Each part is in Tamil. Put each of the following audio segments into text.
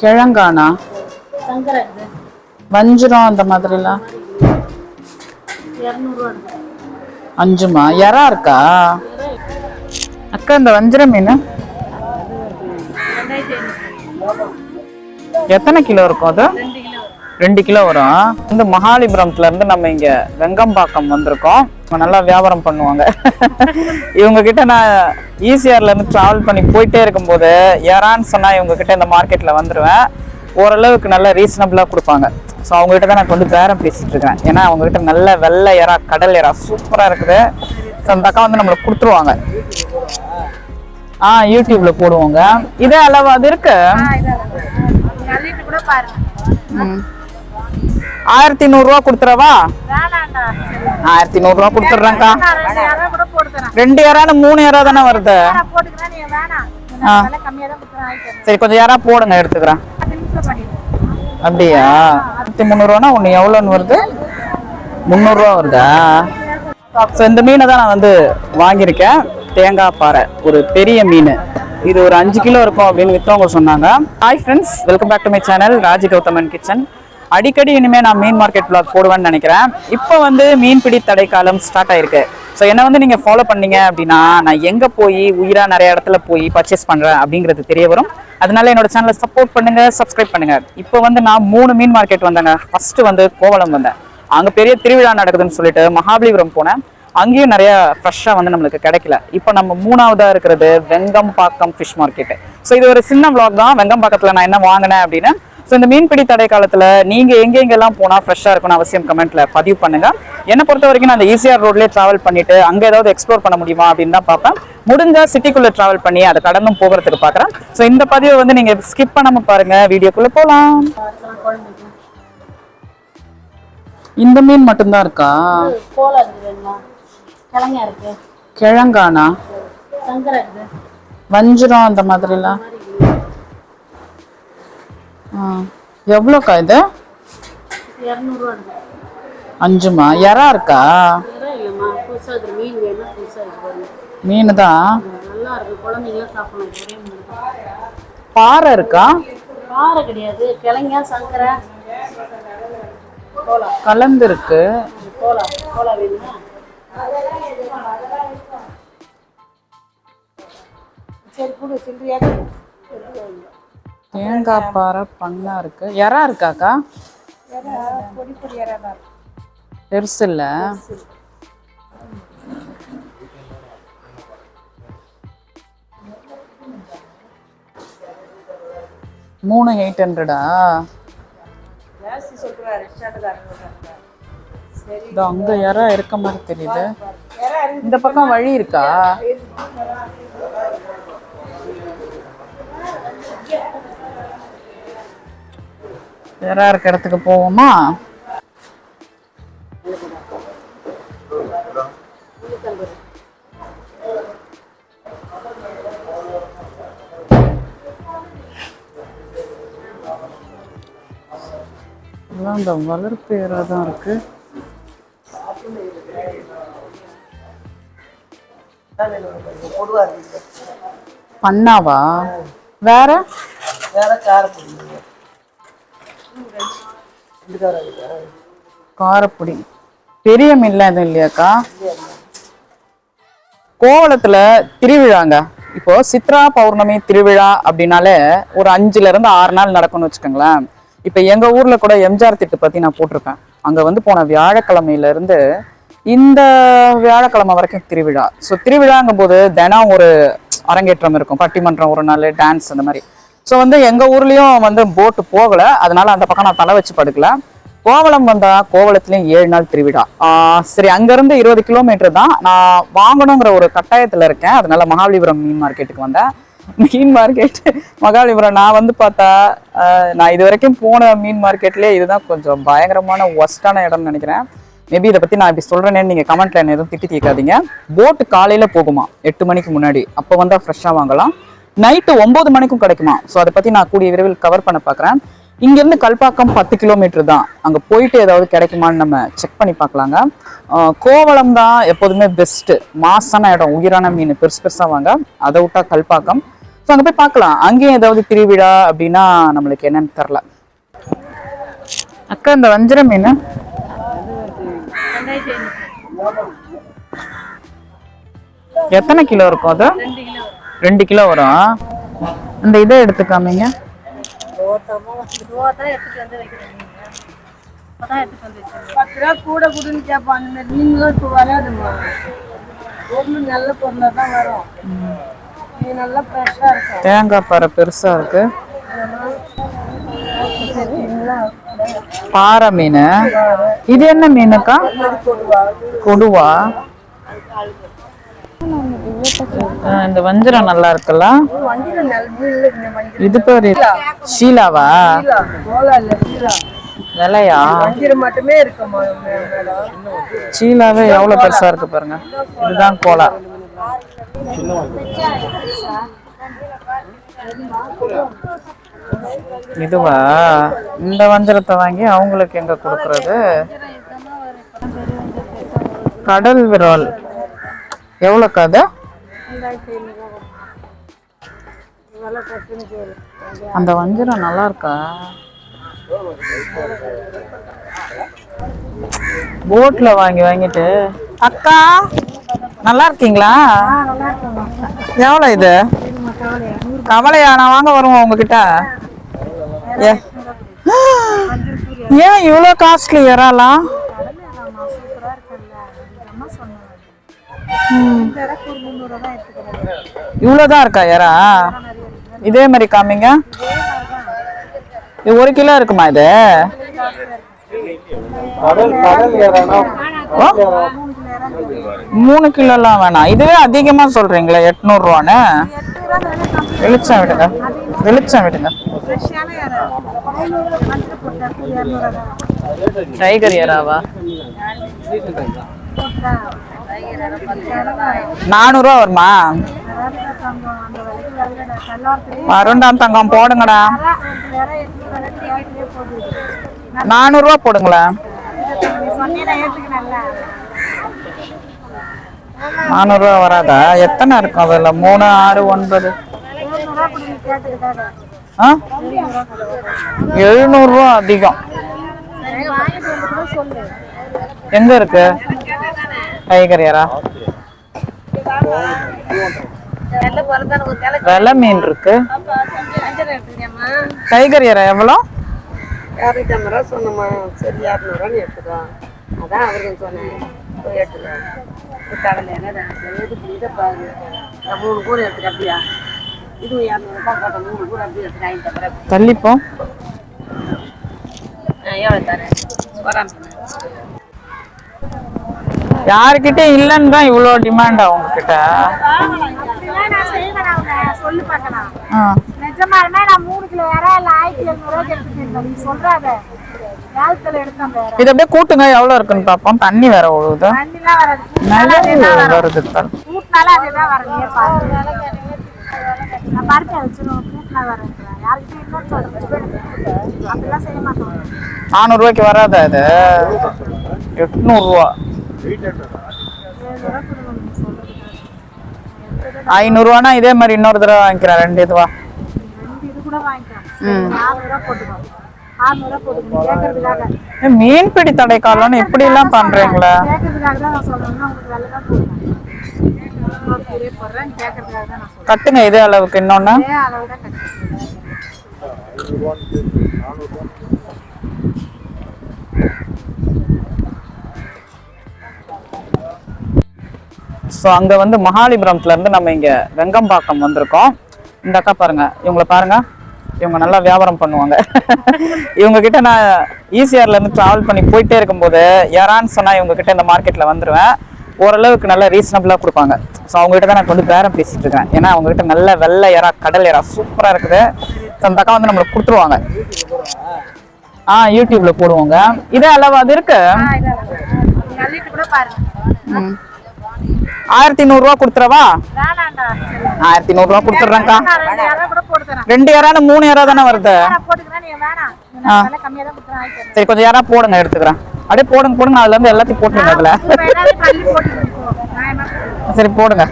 கிழங்கானா? வஞ்சிரம் அந்த மாதிரிலாம். அஞ்சுமா? எறா இருக்கா? அக்கா இந்த வஞ்சிர மீன் எத்தனை கிலோ இருக்கும் அது? ரெண்டு கிலோ வரும். இந்த மகாலிபுரம்ல இருந்து நம்ம இங்க வெங்கம்பாக்கம் வந்திருக்கோம். நல்லா வியாபாரம் பண்ணுவாங்க. இவங்க கிட்ட நான் ஈசிஆர்ல இருந்து டிராவல் பண்ணி போயிட்டே இருக்கும்போது யாரான்னு சொன்னா இவங்க கிட்ட இந்த மார்க்கெட்ல வந்துருவேன். ஓரளவுக்கு நல்ல ரீசனபிளா கொடுப்பாங்க. ஸோ அவங்க கிட்ட தான் நான் வந்து பேரம் பேசிட்டு இருக்கேன். ஏன்னா அவங்க கிட்ட நல்ல வெள்ளை எறா கடல் எறா சூப்பரா இருக்குது. ஸோ அந்த அக்கா வந்து நம்மளுக்கு கொடுத்துருவாங்க. ஆ யூடியூப்ல போடுவாங்க. இதே அளவு அது இருக்கு. ஆயிரத்தி நூறுரூவா கொடுத்துறவா? ஆயிரத்தி நூறுரூவா கொடுத்துட்றேன்க்கா. நான் ரெண்டு யாரான மூணு யாரா தானே வருது? சரி கொஞ்சம் யாரா போடுங்க எடுத்துக்கிறேன். அப்படியா? ஆயிரத்தி முந்நூறுவானா? ஒன்று எவ்வளோன்னு வருது? முந்நூறுரூவா வருதா? ஸோ இந்த மீனை தான் நான் வந்து வாங்கியிருக்கேன். தேங்காய் பாறை ஒரு பெரிய மீன். இது ஒரு அஞ்சு கிலோ இருக்கும் அப்படின்னு வித்தவங்க சொன்னாங்க. Hi friends welcome back to my channel Raji Gowthaman kitchen அடிக்கடி இனிமே நான் மீன் மார்க்கெட் பிளாக் போடுவேன்னு நினைக்கிறேன். இப்போ வந்து மீன்பிடி தடைக்காலம் ஸ்டார்ட் ஆயிருக்கு. ஸோ என்ன வந்து நீங்க ஃபாலோ பண்ணீங்க அப்படின்னா நான் எங்கே போய் உயிரா நிறைய இடத்துல போய் பர்ச்சேஸ் பண்ணுறேன் அப்படிங்கிறது தெரிய வரும். அதனால என்னோட சேனலை சப்போர்ட் பண்ணுங்க சப்ஸ்கிரைப் பண்ணுங்க. இப்போ வந்து நான் மூணு மீன் மார்க்கெட் வந்தேங்க. ஃபர்ஸ்ட் வந்து கோவலம் வந்தேன். அங்கே பெரிய திருவிழா நடக்குதுன்னு சொல்லிட்டு மகாபலிபுரம் போனேன். அங்கேயும் நிறைய ஃப்ரெஷ்ஷாக வந்து நம்மளுக்கு கிடைக்கல. இப்போ நம்ம மூணாவதாக இருக்கிறது வெங்கம்பாக்கம் ஃபிஷ் மார்க்கெட்டு ஸோ இது ஒரு சின்ன vlog தான். வெங்கம்பாக்கத்தில் நான் என்ன வாங்கினேன் அப்படின்னு ஸோ இந்த மீன்பிடி தடை காலத்தில் நீங்கள் எங்கெங்கெல்லாம் போனால் ஃப்ரெஷ்ஷாக இருக்கும்னு அவசியம் கமெண்ட்ல பதிவு பண்ணுங்க. என்னை பொறுத்த வரைக்கும் நான் அந்த ஈசிஆர் ரோட்லேயே ட்ராவல் பண்ணிட்டு அங்கே ஏதாவது எக்ஸ்ப்ளோர் பண்ண முடியுமா அப்படின்னு தான் பார்ப்பேன். முடிஞ்சா சிட்டிக்குள்ளே ட்ராவல் பண்ணி அதை கடந்தும் போகிறதுக்கு பார்க்குறேன். ஸோ இந்த பதிவை வந்து நீங்கள் ஸ்கிப் பண்ணாமல் பாருங்க. வீடியோக்குள்ளே போகலாம் இந்த மீன் மட்டும்தான் இருக்கா? கிழங்கானா? வஞ்சிரம் அந்த மாதிரிலாம். எவ்வளோக்கா இது? அஞ்சுமா? எறா இருக்கா? மீன் தான். பாறை இருக்கா? பாறை கிடையாது. கிழங்கா சங்கரா கோலா. கலந்து இருக்கு கோலா. கோலா வேணுமா? சரி கொடு சில்லறையா தேங்காய் பாறை பண்ணா இருக்கு. எறா இருக்காக்கா? பெருசு இல்ல மூணு எயிட் ஹண்ட்ரடா? இதோ அங்க எறா இருக்க மாதிரி தெரியுது. இந்த பக்கம் வழி இருக்கா? வேற இருக்க இடத்துக்கு போவோமா? இந்த வளர்ப்பு தான் இருக்கு. இருக்குது பண்ணாவா? வேற? வேற காரப்பொடி காரப்பொடி. பெரிய மீன்லாம் எதுவும் இல்லையாக்கா? கோவளத்துல திருவிழாங்க. இப்போ சித்ரா பௌர்ணமி திருவிழா அப்படின்னாலே ஒரு அஞ்சுல இருந்து ஆறு நாள் நடக்கும்னு வச்சுக்கோங்களேன். இப்போ எங்க ஊர்ல கூட எம்ஜிஆர் திட்டு பத்தி நான் போட்டிருப்பேன் அங்க வந்து போன வியாழக்கிழமையில இருந்து இந்த வியாழக்கிழமை வரைக்கும் திருவிழா. ஸோ திருவிழாங்கும் போது தினம் ஒரு அரங்கேற்றம் இருக்கும். பட்டிமன்றம் ஒரு நாள் டான்ஸ் அந்த மாதிரி. ஸோ வந்து எங்கள் ஊர்லேயும் வந்து போட்டு போகலை. அதனால அந்த பக்கம் நான் தலை வச்சு படுக்கல. கோவளம் வந்தால் கோவளத்துலேயும் ஏழு நாள் திருவிழா. சரி அங்கேருந்து இருபது கிலோமீட்டர் தான் நான் வாங்கணுங்கிற ஒரு கட்டாயத்தில் இருக்கேன். அதனால மகாபலிபுரம் மீன் மார்க்கெட்டுக்கு வந்தேன். மீன் மார்க்கெட் மகாபலிபுரம் நான் வந்து பார்த்தா நான் இது வரைக்கும் போன மீன் மார்க்கெட்லேயே இதுதான் கொஞ்சம் பயங்கரமான ஒஸ்டான இடம்னு நினைக்கிறேன். மேபி இதை பற்றி நான் இப்படி சொல்கிறேன்னு நீங்கள் கமெண்ட்டில் என்ன எதுவும் திட்டி தீர்க்காதீங்க. போட்டு காலையில் போகுமா? எட்டு மணிக்கு முன்னாடி. அப்போ வந்தால் ஃப்ரெஷ்ஷாக வாங்கலாம். நைட்டு ஒன்பது மணிக்கும் கிடைக்குமா? ஸோ அதை பத்தி நான் கூடிய விரைவில் கவர் பண்ண பார்க்குறேன். இங்கேருந்து கல்பாக்கம் பத்து கிலோமீட்டர் தான். அங்கே போயிட்டு ஏதாவது கிடைக்குமான்னு நம்ம செக் பண்ணி பார்க்கலாங்க. கோவளம் தான் எப்போதுமே பெஸ்ட்டு மாசான இடம் உயிரான மீன் பெருசு பெருசாக வாங்க. அதை விட்டா கல்பாக்கம். ஸோ அங்கே போய் பார்க்கலாம். அங்கேயும் ஏதாவது திருவிழா அப்படின்னா நம்மளுக்கு என்னன்னு தெரில. அக்கா இந்த வஞ்சிர மீன். எத்தனை கிலோ இருக்கும் அது? ரெண்டு கிலோ வரும். இந்த இதை எடுத்துக்காமீங்க. பத்து ரூபா கூட கொடுன்னு நீங்களும் இப்போ வராதுமா பொருள் நல்ல பொருளாக தான் வரும் இது நல்லா ஃப்ரெஷ்ஷாக இருக்கும் தேங்காய் பாறை பெருசா இருக்கு. பாறை மீன். இது என்ன மீனுக்கா? கொடுவா. இந்த வஞ்சிரம் நல்லா இருக்குல்ல? இது பேரு ஷீலாவா? விலையா மட்டுமே சீலாவே எவ்வளவு பெருசா இருக்கு பாருங்க. இதுதான் கோலா. இதுவா? இந்த வஞ்சரத்தை வாங்கி அவங்களுக்கு எங்க கொடுக்கறது? கடல் விரால். எவ்வளோக்கா அது? அந்த வஞ்சரம் நல்லா இருக்கா போட்ல வாங்கி வாங்கிட்டு. அக்கா நல்லா இருக்கீங்களா எவ்வளோ இது? கவலையா? நான் வாங்க வருவோம் உங்ககிட்ட. ஏ. ஏன் இவ்வளோ காஸ்ட்லி இறாலாம் இவ்வளோதான் இருக்கா இறா? இதே மாதிரி காமிங்க. இது ஒரு கிலோ இருக்குமா இது? மூணு கிலோலாம் வேணாம். இதுவே அதிகமாக சொல்கிறீங்களே எட்நூறுரூவான்னு வெளிச்சம் விடுங்க. வெளிச்சம் விடுங்க. டைகர் இறாவா? நானூறுரூவா வருமா? வருண்டாம் தங்கம் போடுங்கடா. நானூறுரூவா போடுங்களேன் நானூறுரூவா வராதா? எத்தனை இருக்கும் அதில்? மூணு ஆறு ஒன்பது. ஆ? எழுநூறுரூவா அதிகம். எங்க இருக்கு? டைகரியரா வெலை மீன் இருக்கு. டைகரியரா எவ்வளோ? இரநூத்தம்பது ரூபா சொன்னம்மா சரி இரநூறுவான்னு எடுத்துக்கலாம் அதான் அவருக்கு சொன்னேன் போய் எடுத்துக்கலாம் கடலை என்ன எதுக்கு இதை பாரு நான் மூணு கூரை எடுத்துக்க அப்படியா இதுவும் இரநூறுபா போட்டோம் மூணு கூட அப்படியே எடுத்துக்க ஐம்பது ரூபா. தள்ளிப்போம் எவ்வளோ தரேன் வராம யாருக்கிட்ட இல்லைன்னு தான் இவ்வளோ டிமாண்டா உங்ககிட்ட? இது அப்படியே கூட்டுங்க எவ்வளோ இருக்குன்னு பார்ப்போம். தண்ணி வேற ஒழுகுது வராது. நிறைய வருது தண்ணி. கூட்டினால அதுதான் வரலையே பாரு. நான் பருத்தி வச்சிருவோம் கூட்டினா வரேன் யாருக்கிட்ட இன்னொரு சொல்றேன் அப்படிலாம் செய்ய மாட்டோம். நானூறுரூவாய்க்கு வராதா இது? எட்நூறுரூவா ஐநூறுரூவானா இதே மாதிரி இன்னொரு தடவை வாங்கிக்கிறேன் ரெண்டு இதுவா? ஏ, மீன்பிடி தடை காலம்னு இப்படி எல்லாம் பண்றீங்களா? கட்டுங்க இதே அளவுக்கு இன்னொன்னு. ஸோ அங்கே வந்து மகாலிபுரம்ல இருந்து நம்ம இங்கே வெங்கம்பாக்கம் வந்திருக்கோம். இந்த அக்கா பாருங்க இவங்களை பாருங்க. இவங்க நல்லா வியாபாரம் பண்ணுவாங்க. இவங்க கிட்ட நான் ஈசிஆர்ல இருந்து டிராவல் பண்ணி போயிட்டே இருக்கும்போது யாரான்னு சொன்னா இவங்க கிட்ட இந்த மார்க்கெட்ல வந்துருவேன். ஓரளவுக்கு நல்லா ரீசனபிளா கொடுப்பாங்க. ஸோ அவங்க கிட்ட தான் நான் வந்து பேரம் பேசிட்டு இருக்கேன். ஏன்னா அவங்க கிட்ட நல்ல வெள்ளை இறா கடல் இறா சூப்பரா இருக்குது. ஸோ அந்த அக்கா வந்து நம்மளுக்கு கொடுத்துருவாங்க. ஆ யூடியூப்ல போடுவாங்க. இதே அளவு அது இருக்கு நீங்க அள்ளிட்டு கூட பாருங்க ம். ஆயிரத்தி நூறுரூவா கொடுத்துறவா ஆயிரத்தி நூறுரூவா கொடுத்துட்றேன்க்கா. நான் ரெண்டு யாரான மூணு யாரா தானே வருது சரி கொஞ்சம் யாரா போடுங்க எடுத்துக்கிறேன். அப்படியே போடுங்க போடுங்க அதுல இருந்து எல்லாத்தையும் போட்டுருங்க அதுல. சரி போடுங்க.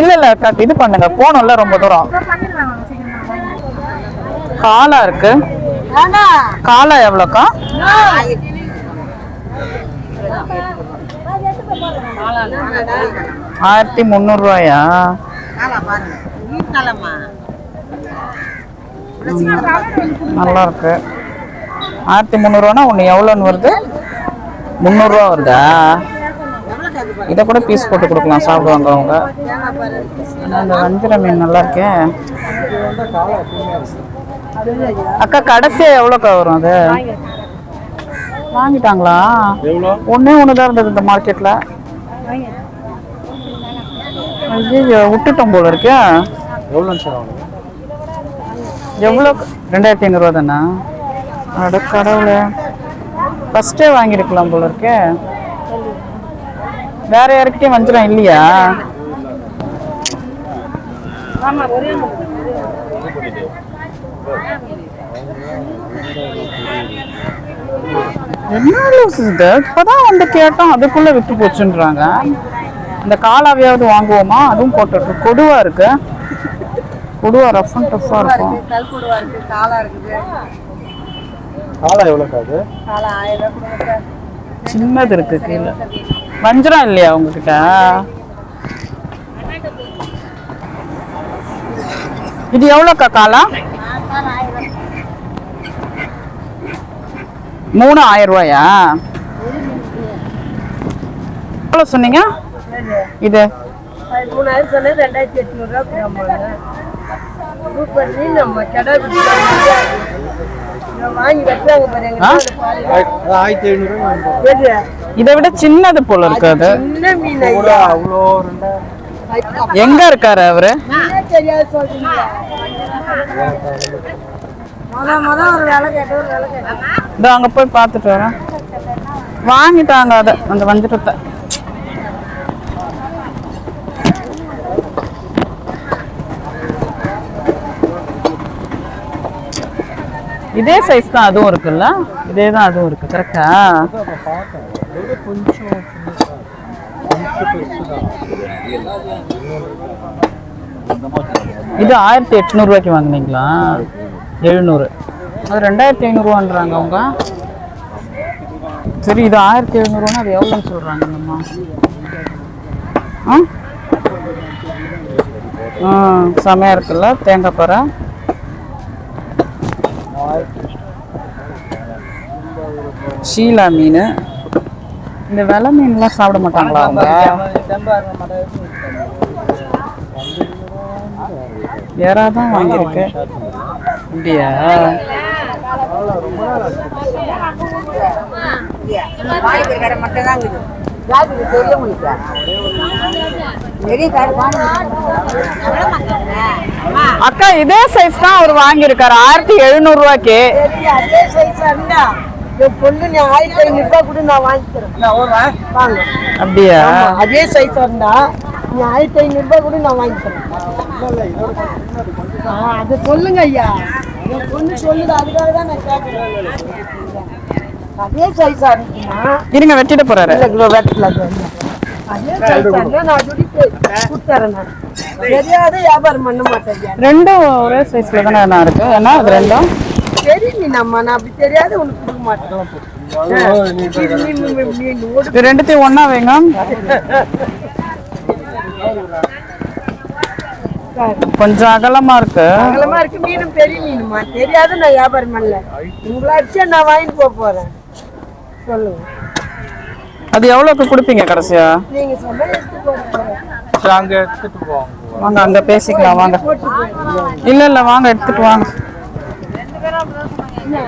இல்ல இல்ல இது பண்ணுங்க. போகணும்ல ரொம்ப தூரம். காலா இருக்கு. காலா எவ்வளோக்கா? ஆயிரத்தி முந்நூறுரூவாயா நல்லா இருக்கு ஆயிரத்தி முந்நூறுவானா ஒன்று எவ்வளோன்னு வருது? முந்நூறுரூவா வருதா? இதை கூட பீஸ் போட்டு கொடுக்கலாம் சாப்பிடுவாங்க அவங்க இந்த வஞ்சிர மீன் நல்லா இருக்கே அக்கா கடைசியா எவ்வளோக்கா வரும் அது? வாங்கிட்டாங்களா? ஒண்ணே ஒன்று தான் இருந்தது இந்த மார்க்கெட்ல ஐயோ விட்டுட்டோம் போல இருக்கே. எவ்வளோ ஆகும்? எவ்வளோ ரெண்டாயிரத்தி ஐநூறுரூவா தானா? அட கடவுளே. ஃபஸ்ட்டே வாங்கியிருக்கலாம் போல இருக்கே. வேற யாருக்கிட்டையும் வஞ்சிரம் இல்லையா? என்ன லூசு இது இப்பதான் வந்து கேட்டோம் அதுக்குள்ள விட்டு போச்சுன்றாங்க. இந்த காலாவையாவது வாங்குவோமா? அதுவும் போட்டுருக்கு கொடுவா இருக்கு. கொடுவா ரஃப் அண்ட் டஃப்பா இருக்கும். காலா இருக்குது. காலை எவ்வளோ காது காலா ஆயிரம் ரூபாய் கொடுங்க சார். சின்னது இருக்கு கீழே. வஞ்சிரம் இல்லையா உங்ககிட்ட? இது எவ்வளோக்கா காலா மூணு ஆயிரம் ரூபாயா? எவ்வளோ சொன்னீங்க? இது? மூணாயிரம் சொன்னது ரெண்டாயிரத்தி எட்நூறுரூவா நம்ம கடை? இதை விட சின்னது போல இருக்கு அது. எங்க இருக்காரு அவரு? தெரியாது இதோ அங்க போய் பார்த்துட்டு வரேன். வாங்கிட்டாங்க அதை. அந்த வஞ்சிரத்தை. இதே சைஸ் தான் அதுவும் இருக்குல்ல? இதே தான் அதுவும் இருக்கு. கரெக்டா இது ஆயிரத்தி எட்நூறுவாய்க்கு வாங்குனீங்களா? எழுநூறு. அது ரெண்டாயிரத்தி ஐநூறுவான்றாங்க அவங்க. சரி இது ஆயிரத்தி எழுநூறுவானா அது எவ்வளோன்னு சொல்கிறாங்க அம்மா? ஆ? ஆ செமையாக இருக்குல்ல தேங்காய் பாறை? ஷீலா மீன். இந்த வெலை மீன்லாம் சாப்பிட மாட்டாங்களா அவங்க? வேறா தான் வாங்கியிருக்கு. அப்படியா? அக்கா இதே சைஸ் தான் அவர் வாங்கியிருக்காரு. ஆயிரத்தி எழுநூறுவாய்க்கு அதே சைஸ் இருந்தா பொண்ணு நீ ஆயிரத்தி ஐநூறு ரூபாய் கூட நான் வாங்கிக்கிறேன் வாங்க. அப்படியா? அதே சைஸ் இருந்தா நீ ஆயிரத்தி ஐநூறு ரூபாய் கூட நான் வாங்கிக்கிறேன் அது சொல்லுங்க ஐயா. என் பொண்ணு சொல்லுது அதுக்காக தான் நான் அதே சைஸா இருந்துச்சுன்னா இருங்க வெட்டிட போறாரு. இல்ல கிலோ வெட்டல அதே நான் நான் வியாபாரம் பண்ண ரெண்டும் ஒரே சைஸ்ல தானே நான் இருக்கு? ஏன்னா அது ரெண்டும்? தெரியும் நம்ம நான் அப்படி தெரியாத உனக்கு கொடுக்க மாட்டேன் ரெண்டுத்தையும் ஒண்ணா வைங்க. கொஞ்சம் அகலமா இருக்கு. அகலமா இருக்கு. மீனும் பெரிய மீனுமா தெரியாத நான் வியாபாரம் பண்ணல. உங்களை அடிச்சா நான் வாங்கிட்டு போக போறேன். சொல்லுங்க. அது எவ்வளவுக்கு கொடுப்பீங்க கடைசியா? நீங்க சரி, அங்க எடுத்துட்டு போவாங்க வாங்க அங்க பேசிக்கலாம் வாங்க. இல்ல இல்ல வாங்க எடுத்துட்டு வாங்க. நீங்க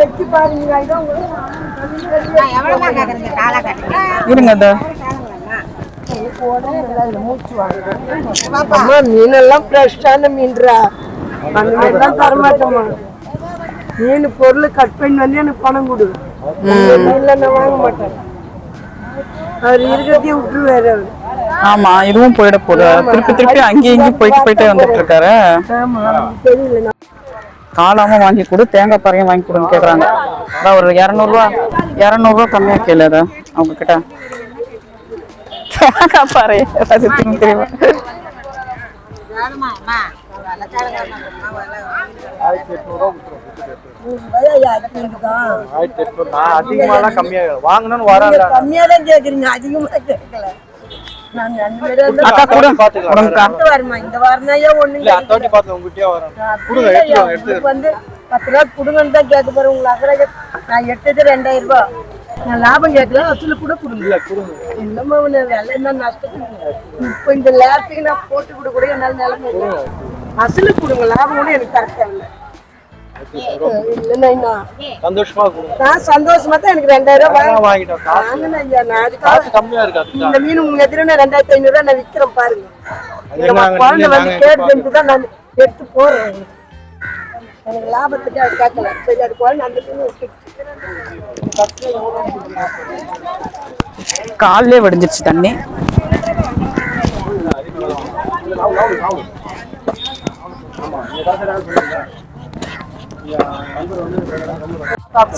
வச்சு பாருங்க இதான் உங்களுக்கு இருங்க அம்மா மீனெல்லாம் ஃப்ரெஷ்ஷான மீன்ரா. அந்த மாதிரி தான் தரமாட்டோமா மீன் பொருள் கட் பண்ணி வந்து எனக்கு பணம் கொடு. நான் வாங்க மாட்டேன். அவர் இருக்கிறதையும் விட்டுருவாரு அவர். ஆமா இதுவும் போயிட போகுது. திருப்பி திருப்பி அங்கேயும் இங்கேயும் போயிட்டு போயிட்டே வந்துட்டு இருக்காரு. காளாமும் வாங்கி கொடு தேங்காய் பாறையும் வாங்கி கொடுன்னு கேட்குறாங்க அதான் ஒரு இரநூறுவா இரநூறுவா கம்மியாக கேளு அதை அவங்க கிட்ட தேங்காய் பாறை ஏதாச்சும் தின்னு தெரியுமா? அதிகமாலாம் கம்மியாக வாங்கணும்னு வரல கம்மியா தான் கேக்குறீங்க அதிகமா கேட்கல. அக்கா கூட அடுத்த வாரமா? இந்த வாரம் தான் ஒண்ணு இல்ல உங்ககிட்டயே வரேன் கொடுங்க எடுத்துக்கோங்க எடுத்து வந்து பத்து ரூபா கொடுங்கன்னு தான் கேட்க போறேன். உங்களுக்கு நான் எடுத்தது ரெண்டாயிரம் ரூபாய் நான் லாபம் கேட்கல வசூல் கூட கொடுங்க. இல்ல கொடுங்க. இல்லம்மா உன்னை விலை என்ன நஷ்டத்துக்கு? இப்போ இந்த லேட்டுக்கு நான் போட்டு கூட கூட என்னால நிலைமை வசூல் கொடுங்க லாபம் கூட எனக்கு கரெக்டாக இல்லை. சந்தோஷமா நான் சந்தோஷமா தான் எனக்கு ரெண்டாயிரம் ரூபாய் வாங்கினேன் ஐயா நான் அதுக்காக கம்மியா இருக்கு இந்த மீன் உங்க எதிர நான் ரெண்டாயிரத்தி ஐநூறு ரூபாய் நான் விற்கிறேன் பாருங்க. குழந்தை வந்து கேட்டு செஞ்சு தான் நான் எடுத்து போறேன். எனக்கு லாபத்துக்கு அது கேட்கல. சரி அது குழந்தை அந்த மீன் காலிலே வடிஞ்சிருச்சு தண்ணி.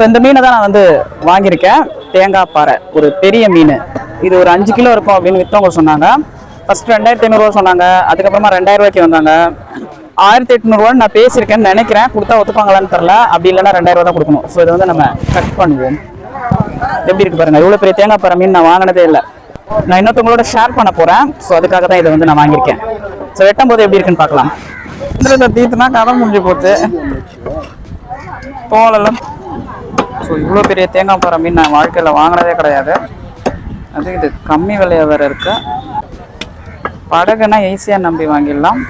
இந்த மீனை தான் நான் வந்து வாங்கியிருக்கேன். தேங்காய் பாறை ஒரு பெரிய மீன். இது ஒரு அஞ்சு கிலோ இருக்கும் அப்படின்னு விற்றவங்க சொன்னாங்க. ஃபஸ்ட்டு ரெண்டாயிரத்தி ஐநூறுரூவா சொன்னாங்க. அதுக்கப்புறமா ரெண்டாயிரம் ரூபாய்க்கு வந்தாங்க. ஆயிரத்தி எட்நூறுவான்னு நான் பேசியிருக்கேன்னு நினைக்கிறேன். கொடுத்தா ஒத்துப்பாங்களான்னு தெரில அப்படி இல்லைன்னா ரெண்டாயிரம் ரூபா தான் கொடுக்கணும். ஸோ இதை வந்து நம்ம கட் பண்ணுவோம். எப்படி இருக்கு பாருங்க. இவ்வளோ பெரிய தேங்காய் பாறை மீன் நான் வாங்கினதே இல்லை. நான் இன்னொருத்தவங்களோட ஷேர் பண்ண போகிறேன் ஸோ அதுக்காக தான் இதை வந்து நான் வாங்கியிருக்கேன். ஸோ வெட்டும் போது எப்படி இருக்குன்னு பார்க்கலாம். இதில் இந்த தீத்துனா கதை முடிஞ்சு போச்சு. தோலெல்லாம் ஸோ இவ்வளோ பெரிய தேங்காய் பாறை மீன் நான் வாழ்க்கையில் வாங்கினதே கிடையாது. அது இது கம்மி விலையா வேற இருக்கு. படகுனா ஈஸியாக நம்பி வாங்கிடலாம்.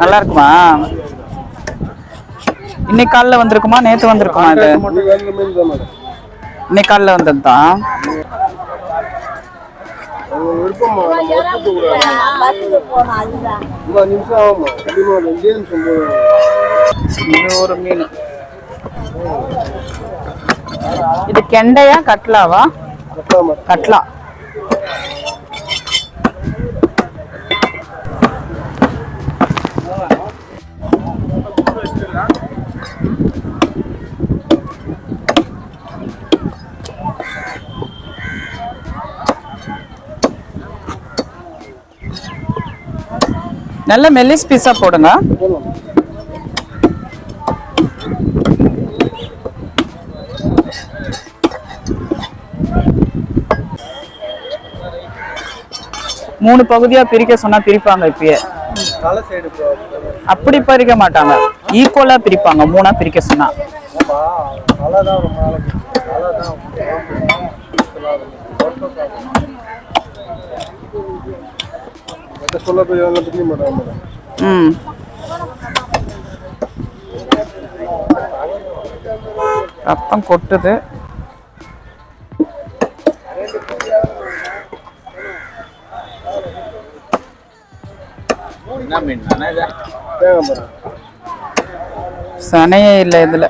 நல்லா இருக்குமா? இன்னைக்கு காலைல வந்திருக்குமா? நேத்து வந்திருக்குமா இது? இன்னைக்கு காலைல வந்தது தான் இது ஒரு மீன். இது கெண்டையா கட்லாவா? கட்லா. நல்ல மெல்லிஸ் பீஸா போடுங்க. மூணு பகுதியா பிரிக்க சொன்னா பிரிப்பாங்க இப்பயே. அப்படி பறிக்க மாட்டாங்க. ஈக்குவலா பிரிப்பாங்க மூணா பிரிக்க சொன்னா. ம் ரத்தம் கொட்டுது சனையே இல்லை இதுல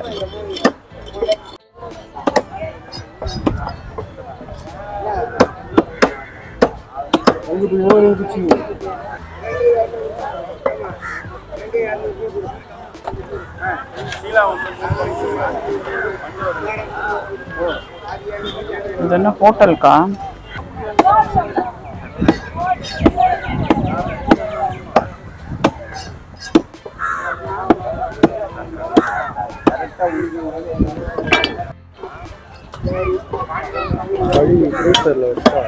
இது என்ன ஹோட்டலுக்கா கழுவி ஃப்ரீசரில் வச்சா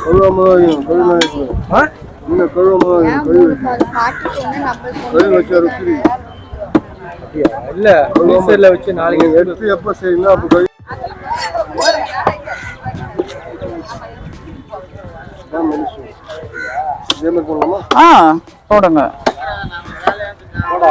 கழுவாம தான் கழுவி ஆ? இன்னும் கழுவாம தான் கழுவி. கழுவி வச்சா ருசி இல்லை ஃப்ரீசரில் வச்சு நாளைக்கு எடுத்து எப்போ செய்யணும் அப்போ கழுவி. ஆ போடுங்க. போடா.